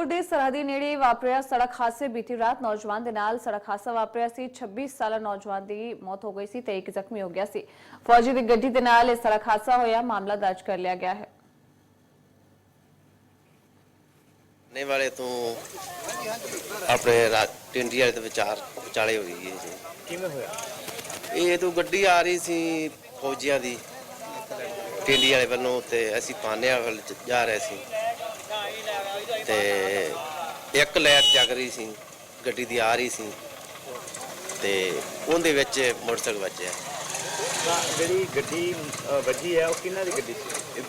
ਫਿਰੋਜ਼ਪੁਰ ਦੇ ਸਰਹੱਦੀ ਨੇੜੇ ਵਾਪਰਿਆ ਸੜਕ ਹਾਦਸੇ ਬੀਤੀ ਰਾਤ ਨੌਜਵਾਨ ਦੇ ਨਾਲ ਸੜਕ ਹਾਦਸਾ ਵਾਪਰਿਆ ਸੀ। 26 ਸਾਲਾ ਨੌਜਵਾਨ ਦੀ ਮੌਤ ਹੋ ਗਈ ਸੀ ਤੇ ਇੱਕ ਜ਼ਖਮੀ ਹੋ ਗਿਆ ਸੀ। ਫੌਜੀ ਦੀ ਗੱਡੀ ਦੇ ਨਾਲ ਇਹ ਸੜਕ ਹਾਦਸਾ ਹੋਇਆ। ਮਾਮਲਾ ਦਰਜ ਕਰ ਲਿਆ ਗਿਆ ਹੈ। ਨੇ ਵਾਲੇ ਤੋਂ ਆਪਣੇ ਰਾ- ਟਿੰਡੀ ਵਾਲੇ ਦੇ ਵਿਚਾਰ ਵਿਚਾਲੇ ਹੋ ਗਈ ਇਹ ਕਿਵੇਂ ਹੋਇਆ? ਇਹ ਤੋਂ ਗੱਡੀ ਆ ਰਹੀ ਸੀ ਫੌਜੀਆਂ ਦੀ। ਟਿੰਡੀ ਵਾਲੇ ਵੱਲੋਂ ਤੇ ਅਸੀਂ ਪਾਨਿਆ ਵੱਲ ਜ- ਜਾ ਰਹੇ ਸੀ। ਤੇ ਇੱਕ ਲਾਈਟ ਜਗ ਰਹੀ ਸੀ ਗੱਡੀ ਦੀ ਆ ਰਹੀ ਸੀ ਤੇ ਉਹਦੇ ਵਿੱਚ ਮੋਟਰਸਾਈਕਲ ਵੱਜਿਆ। ਤਾਂ ਜਿਹੜੀ ਗੱਡੀ ਅ, ਵੱਜੀ ਹੈ ਉਹ ਕਿਹਨਾਂ ਦੀ ਗੱਡੀ ਸੀ?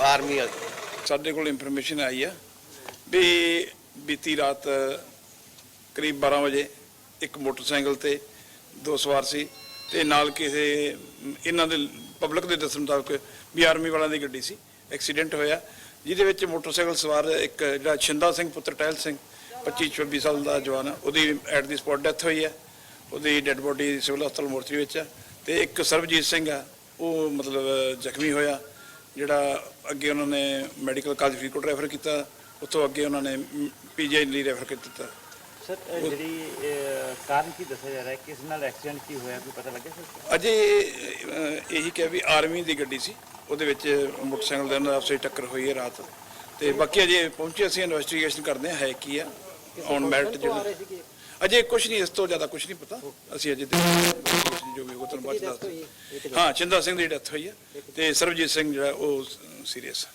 ਆਰਮੀ ਵਾਲੇ। ਸਾਡੇ ਕੋਲ ਇਨਫੋਰਮੇਸ਼ਨ ਆਈ ਆ ਵੀ ਬੀਤੀ ਰਾਤ ਕਰੀਬ 12 ਵਜੇ ਇੱਕ ਮੋਟਰਸਾਈਕਲ ਤੇ ਦੋ ਸਵਾਰ ਸੀ ਤੇ ਨਾਲ ਕਿਸੇ ਇਹਨਾਂ ਦੇ ਪਬਲਿਕ ਦੇ ਦੱਸਣ ਮੁਤਾਬਕ ਵੀ ਆਰਮੀ ਵਾਲਿਆਂ ਦੀ ਗੱਡੀ ਸੀ। ਐਕਸੀਡੈਂਟ ਹੋਇਆ ਜਿਹਦੇ ਵਿੱਚ ਮੋਟਰਸਾਈਕਲ ਸਵਾਰ ਇੱਕ ਜਿਹੜਾ ਛਿੰਦਾ ਸਿੰਘ ਪੁੱਤਰ ਟਹਿਲ ਸਿੰਘ 25 26 ਸਾਲ ਦਾ ਜਵਾਨ ਆ ਉਹਦੀ ਐਟ ਦੀ ਸਪੌਟ ਡੈਥ ਹੋਈ ਹੈ। ਉਹਦੀ ਡੈੱਡ ਬੋਡੀ ਸਿਵਲ ਹਸਪਤਾਲ ਮੋਰਚਰੀ ਵਿੱਚ ਆ ਤੇ ਇੱਕ ਸਰਬਜੀਤ ਸਿੰਘ ਆ ਉਹ ਮਤਲਬ ਜ਼ਖਮੀ ਹੋਇਆ। ਜਿਹੜਾ ਅੱਗੇ ਉਹਨਾਂ ਨੇ ਮੈਡੀਕਲ ਕਾਲਜ ਫਰੀਦਕੋਟ ਰੈਫਰ ਕੀਤਾ। ਉੱਥੋਂ ਅੱਗੇ ਉਹਨਾਂ ਨੇ ਪੀਜੀਆਈ ਲਈ ਰੈਫਰ ਕਰ ਦਿੱਤਾ। ਸਰ ਜਿਹੜੀ ਕਾਰਨ ਕੀ ਦੱਸਿਆ ਜਾ ਰਿਹਾ ਹੈ? ਕਿਸ ਨਾਲ ਐਕਸੀਡੈਂਟ ਕੀ ਹੋਇਆ? ਕੋਈ ਪਤਾ ਲੱਗਿਆ ਸਰ? ਅਜੇ ਅਹ, ਇਹੀ ਕਿਹਾ ਵੀ ਆਰਮੀ ਦੀ ਗੱਡੀ ਸੀ। ਉਹਦੇ ਵਿੱਚ ਮੋਟਰਸਾਈਕਲ ਦੇ ਨਾਲ ਆਪਸੇ ਟੱਕਰ ਹੋਈ ਹੈ ਰਾਤ। ਤੇ ਬਾਕੀ ਅਜੇ ਪਹੁੰਚੇ ਅਸੀਂ ਇਨਵੈਸਟੀਗੇਸ਼ਨ ਕਰਦੇ ਹਾਂ ਹੈ ਕੀ ਆ ਔਨ ਮੈਰਿਟ ਜਿਹੜਾ। ਅਜੇ ਕੁਝ ਨਹੀਂ ਇਸ ਤੋਂ ਜ਼ਿਆਦਾ ਕੁਝ ਨਹੀਂ ਪਤਾ। ਅਸੀਂ ਅਜੇ ਤੇ ਜੋ ਵੀ ਉਹ ਤੁਹਾਨੂੰ ਬਾਅਦ ਚ ਦੱਸ ਦਿਆਂਗੇ। ਹਾਂ। ਚਿੰਦਾ ਸਿੰਘ ਦੀ ਡੈਥ ਹੋਈ ਹੈ ਤੇ ਸਰਬਜੀਤ ਸਿੰਘ ਜਿਹੜਾ ਉਹ ਸੀਰੀਅਸ